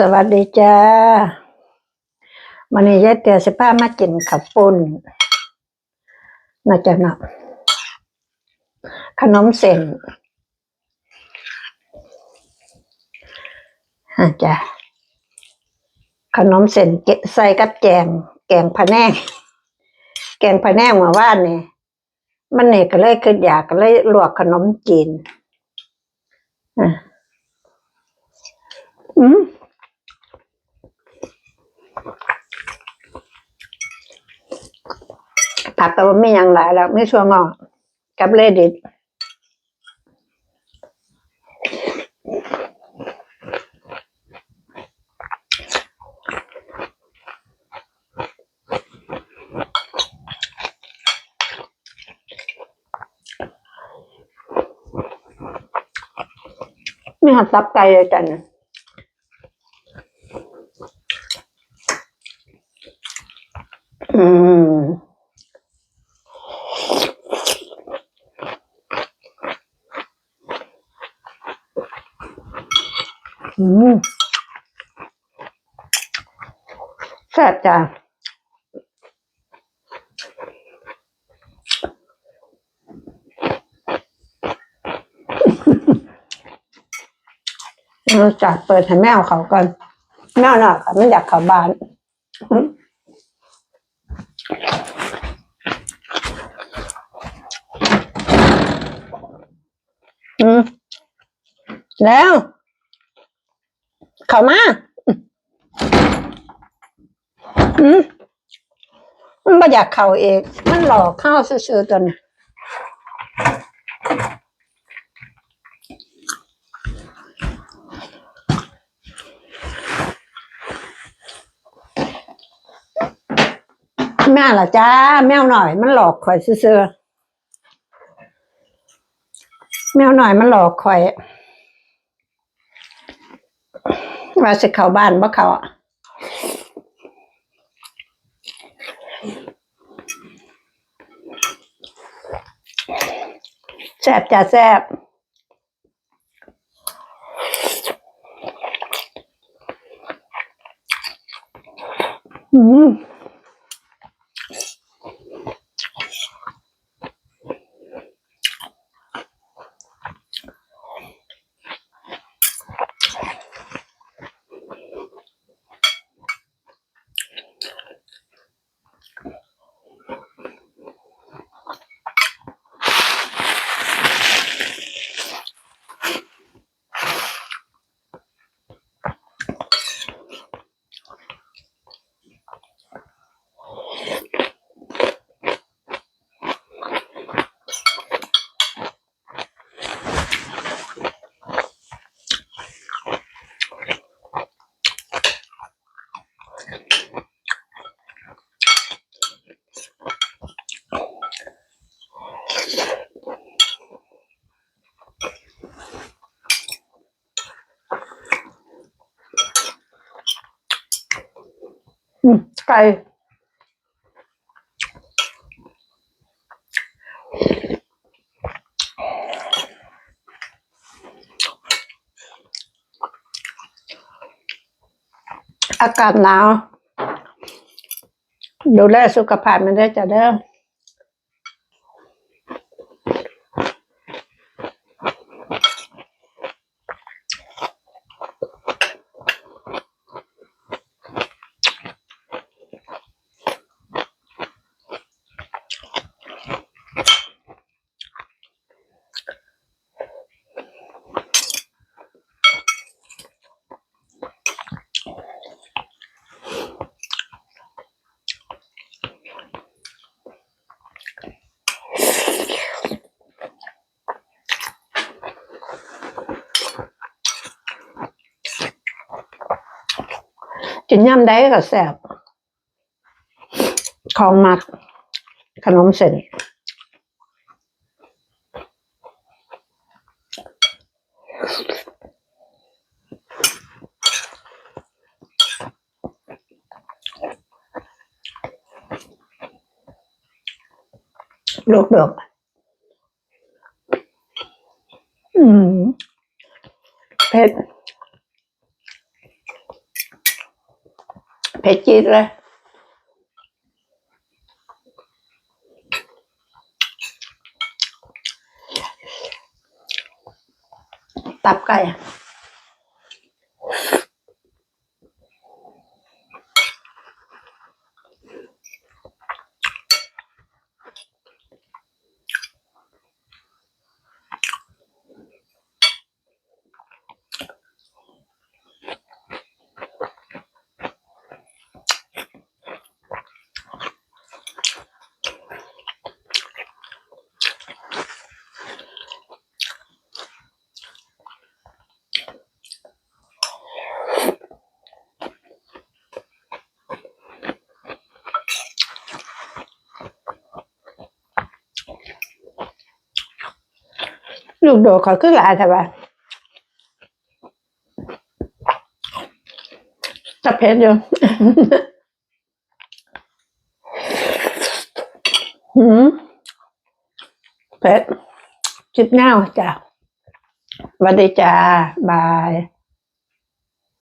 สวัสดีจ้ามันนี้ยายเตียสิพามากินขับปุ้นน่าจะเนาะขนมเส้นอะจ้ะขนมเส้นเกใส่กับแกงแกงพะแนงแกงพะแนงมาว่านนี่มันนี่ก็เลยคืออยากก็เลยลวกขนมจีนอะอืม ผักแต่ว่าไม่ยังหลายแล้วไม่ชัวงอกกับเลดิตมีหัดซับไก่เลยจัน อืมแซ่บจ้ะเราจัดเปิดให้แมวเขาก่อนแมวหน่อยค่ะไม่อยากเข้าบ้านอืมแล้ว เข้ามาอืมมันไม่อยากเข้าเอง มันหลอกเข้าซื่อๆตัวนี้แม่ล่ะจ้า แมวหน่อยมันหลอกข่อยซื่อๆแมวหน่อยมันหลอกข่อย ว่าสิเข้าบ้านบ่เขาอะแซ่บจ้าแซ่บอืม ไก่อากาศหนาว ดูแลสุขภาพมันได้จ้ะเด้อ กินย่ำได้ก็แซ่บของมัก ขนมเส้นลูกดกอืมเผ็ด เผ็ดจี๊ดเลูกโดดเขาขึ้นหลายแต่ว่าจะเผ็ดอยู่หืมเผ็ดจิบเน่าจ้ะวันดีจ้า บาย